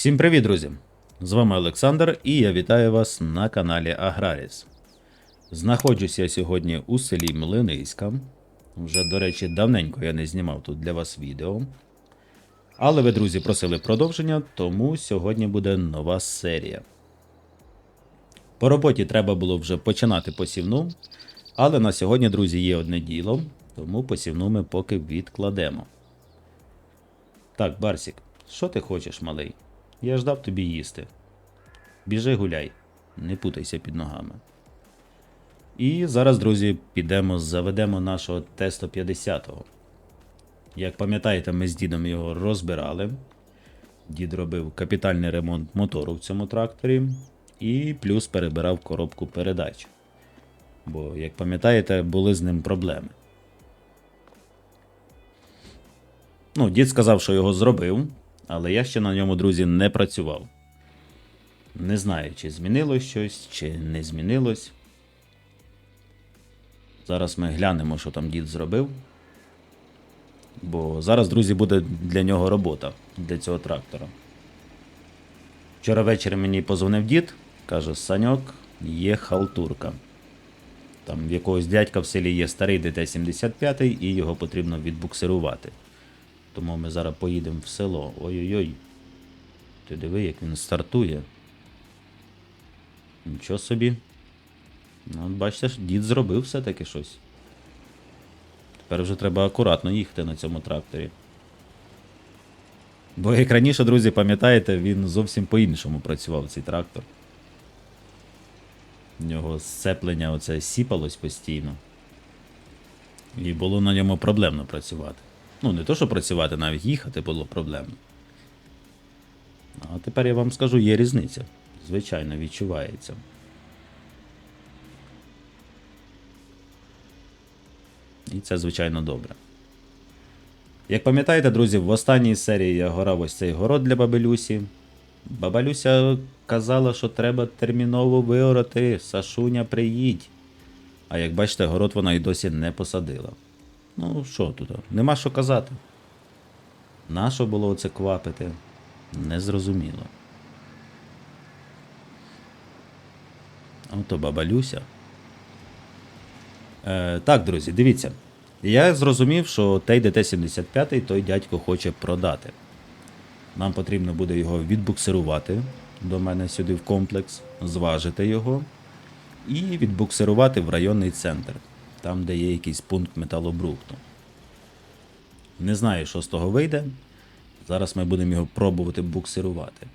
Всім привіт, друзі! З вами Олександр і я вітаю вас на каналі Аграріс. Знаходжусь я сьогодні у селі Млиниська. Вже, до речі, давненько я не знімав тут для вас відео. Але ви, друзі, просили продовження, тому сьогодні буде нова серія. По роботі треба було вже починати посівну, але на сьогодні, друзі, є одне діло, тому посівну ми поки відкладемо. Так, Барсік, що ти хочеш, малий? Я ж дав тобі їсти. Біжи гуляй, не путайся під ногами. І зараз, друзі, підемо, заведемо нашого Т-150. Як пам'ятаєте, ми з дідом його розбирали. Дід робив капітальний ремонт мотору в цьому тракторі і плюс перебирав коробку передач. Бо, як пам'ятаєте, були з ним проблеми. Ну, дід сказав, що його зробив, але я ще на ньому, друзі, не працював. Не знаю, чи змінилось щось, чи не змінилось. Зараз ми глянемо, що там дід зробив. Бо зараз, друзі, буде для нього робота для цього трактора. Вчора ввечері мені позвонив дід, каже: Саньок, є халтурка. Там в якогось дядька в селі є старий ДТ-75 і його потрібно відбуксирувати. Тому ми зараз поїдемо в село. Ой-ой-ой. Ти диви, як він стартує. Нічого собі. Ну, бачите, дід зробив все-таки щось. Тепер вже треба акуратно їхати на цьому тракторі. Бо як раніше, друзі, пам'ятаєте, він зовсім по-іншому працював цей трактор. В нього сцеплення оце сіпалось постійно. І було на ньому проблемно працювати. Ну, не то, що працювати, навіть їхати було проблемно. А тепер я вам скажу, є різниця. Звичайно, відчувається. І це, звичайно, добре. Як пам'ятаєте, друзі, в останній серії я горав ось цей город для бабелюсі. Бабалюся казала, що треба терміново виорати, Сашуня, приїдь. А як бачите, город вона і досі не посадила. Ну, що тут? Нема що казати. Нащо було оце квапити? Незрозуміло. Ото бабалюся. Е, так, друзі, дивіться. Я зрозумів, що той ДТ-75 той дядько хоче продати. Нам потрібно буде його відбуксирувати до мене сюди в комплекс, зважити його і відбуксирувати в районний центр, там, де є якийсь пункт металобрухту. Не знаю, що з того вийде. Зараз ми будемо його пробувати буксирувати.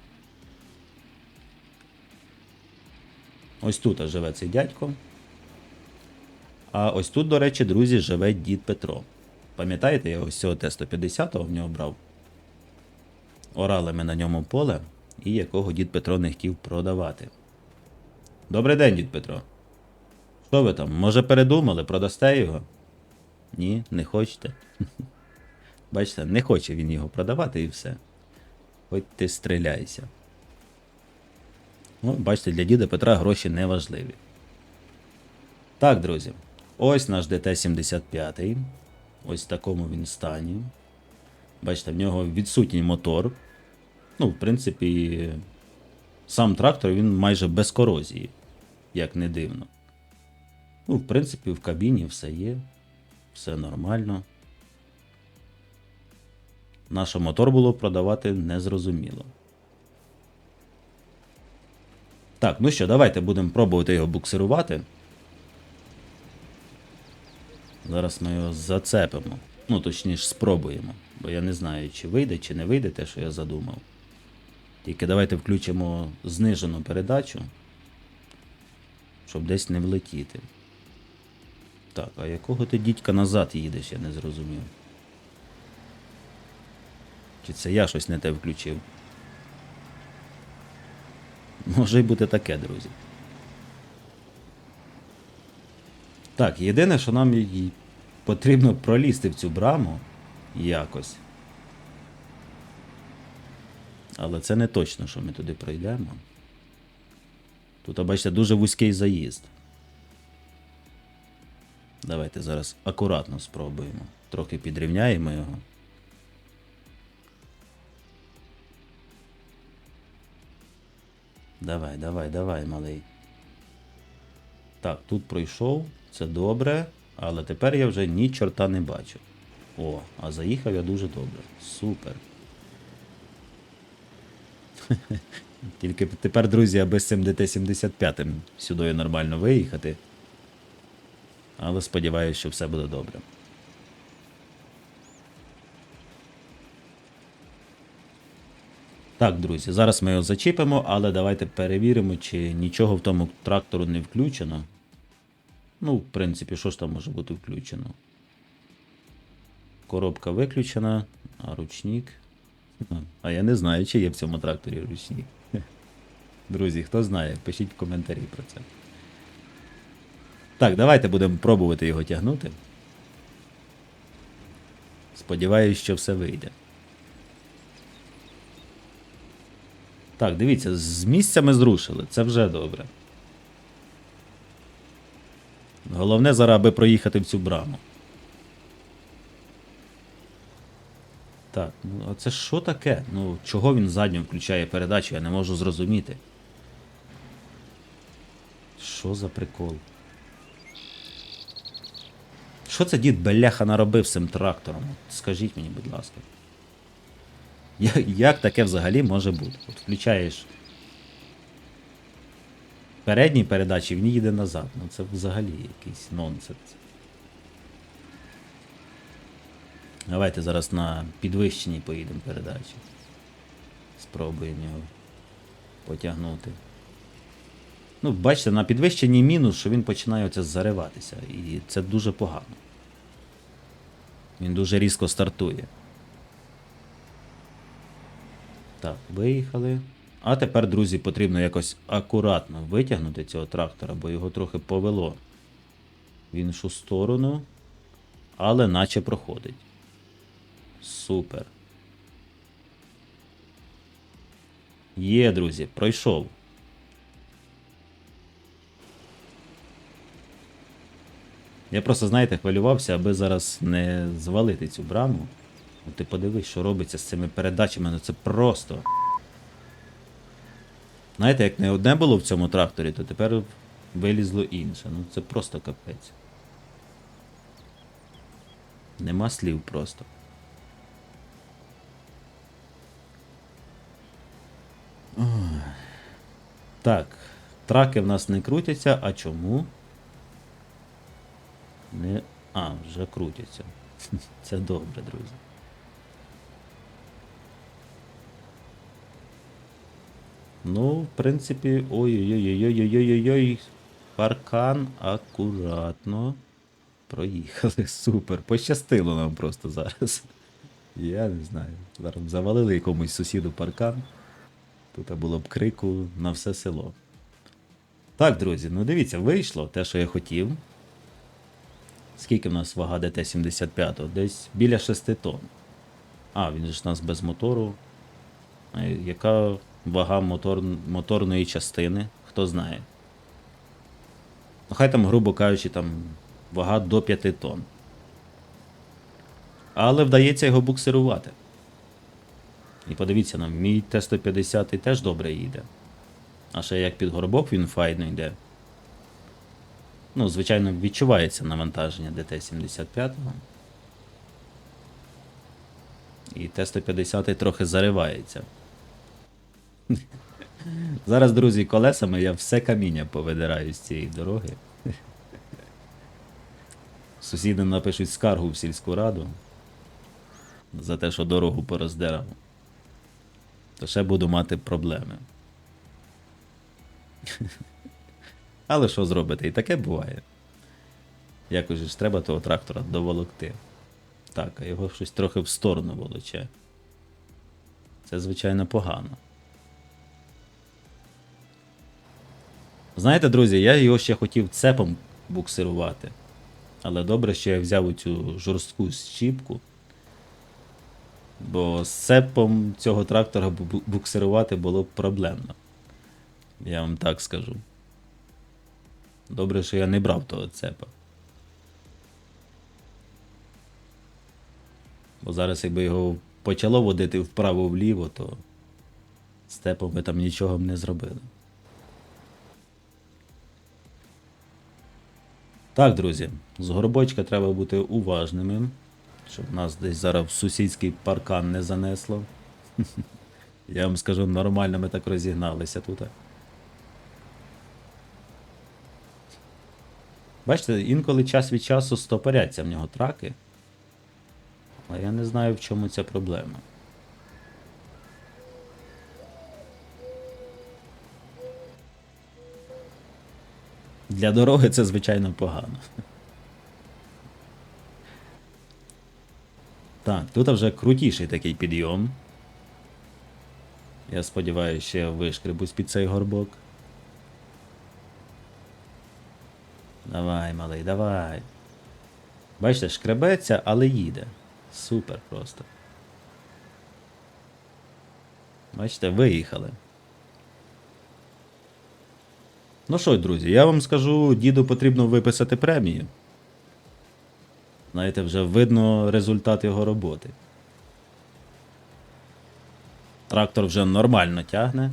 Ось тут живе цей дядько. А ось тут, до речі, друзі, живе дід Петро. Пам'ятаєте, я ось цього Т-150 в нього брав. Орали ми на ньому поле, і якого дід Петро не хотів продавати. Добрий день, дід Петро. Що ви там? Може передумали, продасте його? Ні, не хочете. Бачите, не хоче він його продавати і все. Хоч ти стріляйся. Ну, бачите, для діда Петра гроші не важливі. Так, друзі. Ось наш ДТ-75. Ось в такому він стані. Бачите, в нього відсутній мотор. Ну, в принципі, сам трактор він майже без корозії, як не дивно. Ну, в принципі, в кабіні все є, все нормально. Наш мотор було продавати незрозуміло. Так, ну що, давайте будемо пробувати його буксирувати. Зараз ми його зацепимо. Ну, точніше, спробуємо. Бо я не знаю, чи вийде, чи не вийде те, що я задумав. Тільки давайте включимо знижену передачу, щоб десь не влетіти. Так, а якого ти дідька назад їдеш, я не зрозумів. Чи це я щось не те включив? Може й бути таке, друзі. Так, єдине, що нам і потрібно пролізти в цю браму якось. Але це не точно, що ми туди пройдемо. Тут, бачите, дуже вузький заїзд. Давайте зараз акуратно спробуємо. Трохи підрівняємо його. Давай, давай, давай, малий. Так, тут пройшов, це добре, але тепер я вже ні чорта не бачу. О, а заїхав я дуже добре. Супер. Тільки тепер, друзі, аби з цим ДТ-75 сюди нормально виїхати. Але сподіваюся, що все буде добре. Так, друзі, зараз ми його зачіпимо, але давайте перевіримо, чи нічого в тому трактору не включено. Ну, в принципі, що ж там може бути включено? Коробка виключена, а ручник. А я не знаю, чи є в цьому тракторі ручник. Друзі, хто знає, пишіть в коментарі про це. Так, давайте будемо пробувати його тягнути. Сподіваюсь, що все вийде. Так, дивіться, з місця ми зрушили, це вже добре. Головне зараз, аби проїхати в цю браму. Так, ну а це що таке? Ну, чого він заднім включає передачу, я не можу зрозуміти. Що за прикол? Що це дід Беляха наробив цим трактором? Скажіть мені, будь ласка. Як таке взагалі може бути? От включаєш передній передачі, він їде назад. Ну це взагалі якийсь нонсенс. Давайте зараз на підвищеній поїдемо передачі. Спробуємо його потягнути. Ну, бачите, на підвищенні мінус, що він починає оце зариватися. І це дуже погано. Він дуже різко стартує. Так, виїхали. А тепер, друзі, потрібно якось акуратно витягнути цього трактора, бо його трохи повело в іншу сторону, але наче проходить. Супер. Є, друзі, пройшов. Я просто, знаєте, хвилювався, аби зараз не звалити цю браму. Ну, ти подивись, що робиться з цими передачами, ну це просто. Знаєте, як не одне було в цьому тракторі, то тепер вилізло інше. Ну це просто капець. Нема слів просто. Так, траки в нас не крутяться, а чому? Не... А, вже крутяться. Це добре, друзі. Ну, в принципі, ой-ой-ой-ой-ой-ой-ой-ой. Паркан акуратно. Проїхали. Супер. Пощастило нам просто зараз. Я не знаю. Зараз завалили якомусь сусіду паркан. Тут було б крику на все село. Так, друзі, ну дивіться, вийшло те, що я хотів. Скільки в нас вага ДТ-75? Десь біля 6 тонн. А, він ж у нас без мотору. Яка вага мотор... моторної частини? Хто знає. Ну, хай там, грубо кажучи, там вага до 5 тонн. Але вдається його буксирувати. І подивіться нам, мій Т-150 теж добре їде. А ще як під горбок він файно йде. Ну, звичайно, відчувається навантаження ДТ-75. І Т-150 трохи заривається. Зараз, друзі, колесами я все каміння повидираю з цієї дороги. Сусіди напишуть скаргу в сільську раду за те, що дорогу пороздирав. То ще буду мати проблеми. Але що зробити? І таке буває. Якось ж треба того трактора доволокти. Так, а його щось трохи в сторону волоче. Це, звичайно, погано. Знаєте, друзі, я його ще хотів цепом буксирувати. Але добре, що я взяв цю жорстку щіпку. Бо з цепом цього трактора буксирувати було б проблемно. Я вам так скажу. Добре, що я не брав того цепа. Бо зараз, якби його почало водити вправо-вліво, то з цепом би там нічого б не зробили. Так, друзі, з горбочка треба бути уважними, щоб нас десь зараз в сусідський паркан не занесло. Я вам скажу, нормально ми так розігналися тут. Бачите, інколи час від часу стопоряться в нього траки. Але я не знаю, в чому ця проблема. Для дороги це звичайно погано. Так, тут вже крутіший такий підйом. Я сподіваюся, я вишкребусь під цей горбок. Давай, малий, давай. Бачите, шкребеться, але їде. Супер просто. Бачите, виїхали. Ну що, друзі, я вам скажу, діду потрібно виписати премію. Знаєте, вже видно результат його роботи. Трактор вже нормально тягне.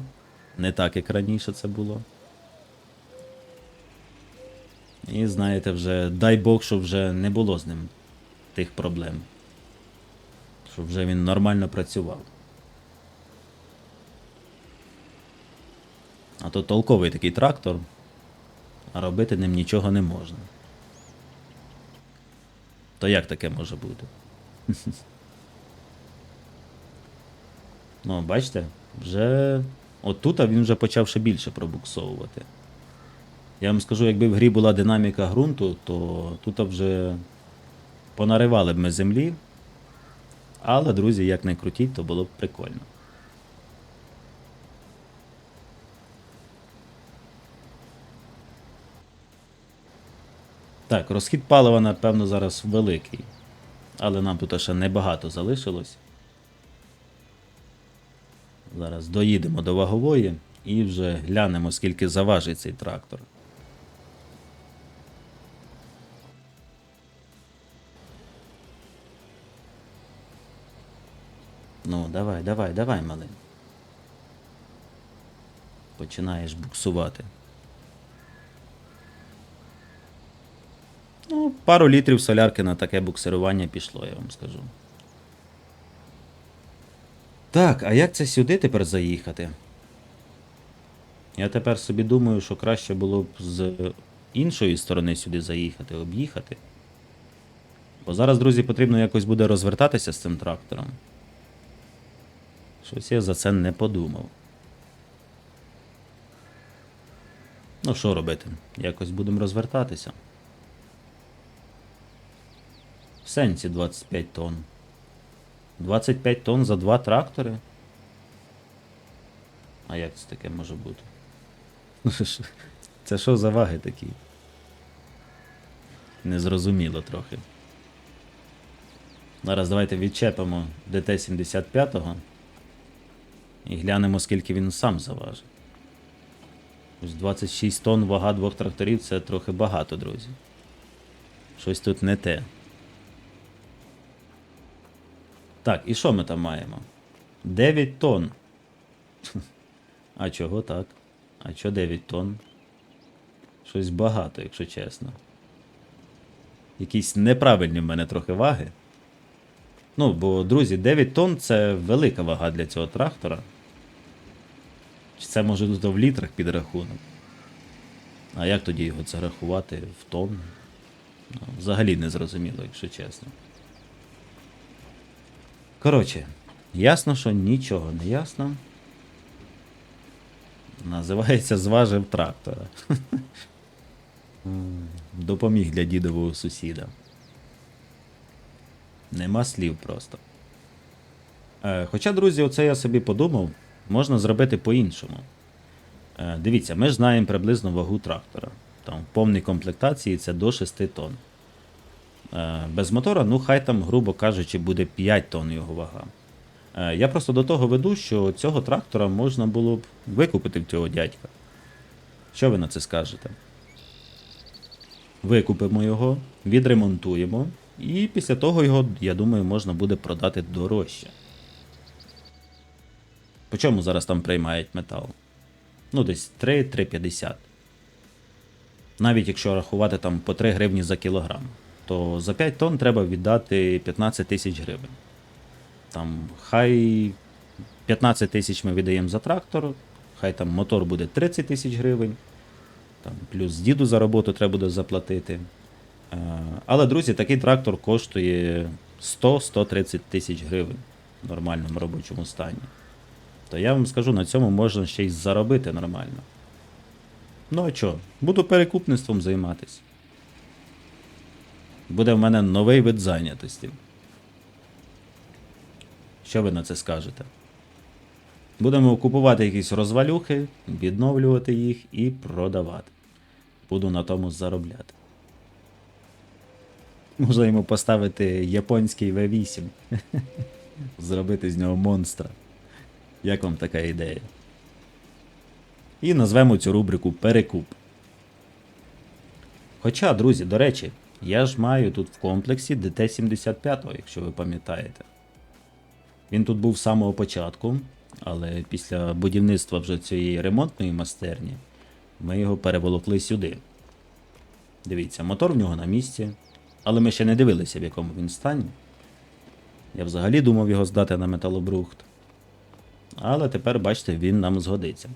Не так, як раніше це було. І знаєте, вже дай Бог, щоб вже не було з ним тих проблем. Щоб вже він нормально працював. А то толковий такий трактор, а робити ним нічого не можна. То як таке може бути? Ну, бачите, вже. От тут він вже почав ще більше пробуксовувати. Я вам скажу, якби в грі була динаміка ґрунту, то тут вже понаривали б ми землі. Але, друзі, як не крутіть, то було б прикольно. Так, розхід палива, напевно, зараз великий. Але нам тут ще небагато залишилось. Зараз доїдемо до вагової і вже глянемо, скільки заважить цей трактор. Ну, давай, давай, давай, малий. Починаєш буксувати. Ну, пару літрів солярки на таке буксирування пішло, я вам скажу. Так, а як це сюди тепер заїхати? Я тепер собі думаю, що краще було б з іншої сторони сюди заїхати, об'їхати. Бо зараз, друзі, потрібно якось буде розвертатися з цим трактором. Щось я за це не подумав. Ну, що робити? Якось будемо розвертатися. В сенсі 25 тонн. 25 тонн за два трактори? А як це таке може бути? Це що за ваги такі? Незрозуміло трохи. Зараз давайте відчепимо ДТ-75 і глянемо, скільки він сам заважить. Ось 26 тонн вага двох тракторів це трохи багато, друзі. Щось тут не те. Так, і що ми там маємо? 9 тонн. А чого так? А чого 9 тонн? Щось багато, якщо чесно. Якісь неправильні в мене трохи ваги. Ну, бо, друзі, 9 тонн це велика вага для цього трактора. Чи це може тут в літрах підрахунок? А як тоді його це рахувати в тонн? Ну, взагалі не зрозуміло, якщо чесно. Коротше, ясно, що нічого не ясно. Називається зважив трактора. Допоміг для дідового сусіда. Нема слів просто. Е, Хоча, друзі, оце я собі подумав, можна зробити по-іншому. Е, Дивіться, ми ж знаємо приблизно вагу трактора. Там в повній комплектації це до 6 тонн. Е, Без мотора, ну хай там, грубо кажучи, буде 5 тонн його вага. Е, Я просто до того веду, що цього трактора можна було б викупити в цього дядька. Що ви на це скажете? Викупимо його, відремонтуємо, і після того його, я думаю, можна буде продати дорожче. По чому зараз там приймають метал? Ну, десь 3-3,50. навіть якщо рахувати там по 3 гривні за кілограм, то за 5 тонн треба віддати 15 тисяч гривень. Там хай 15 тисяч ми віддаємо за трактор, хай там мотор буде 30 тисяч гривень, там, плюс діду за роботу треба буде заплатити. Е, Але, друзі, такий трактор коштує 100-130 тисяч гривень в нормальному робочому стані. То я вам скажу, на цьому можна ще й заробити нормально. Ну а що, буду перекупництвом займатися. Буде в мене новий вид зайнятості. Що ви на це скажете? Будемо купувати якісь розвалюхи, відновлювати їх і продавати. Буду на тому заробляти. Можна йому поставити японський V8. Зробити з нього монстра. Як вам така ідея? І назвемо цю рубрику Перекуп. Хоча, друзі, до речі, я ж маю тут в комплексі ДТ-75, якщо ви пам'ятаєте. Він тут був з самого початку, але після будівництва вже цієї ремонтної майстерні ми його переволокли сюди. Дивіться, мотор в нього на місці, але ми ще не дивилися, в якому він стані. Я взагалі думав його здати на металобрухт. Але тепер, бачите, він нам згодиться.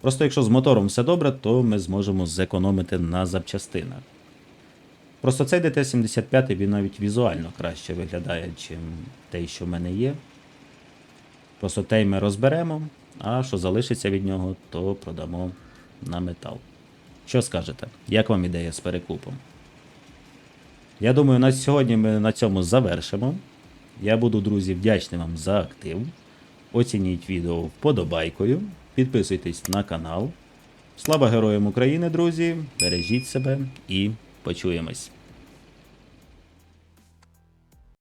Просто якщо з мотором все добре, то ми зможемо зекономити на запчастинах. Просто цей ДТ-75 він навіть візуально краще виглядає, ніж той, що в мене є. Просто той ми розберемо, а що залишиться від нього, то продамо на метал. Що скажете? Як вам ідея з перекупом? Я думаю, на сьогодні ми на цьому завершимо. Я буду, друзі, вдячний вам за актив. Оцініть відео вподобайкою, підписуйтесь на канал. Слава Героям України, друзі! Бережіть себе і почуємось!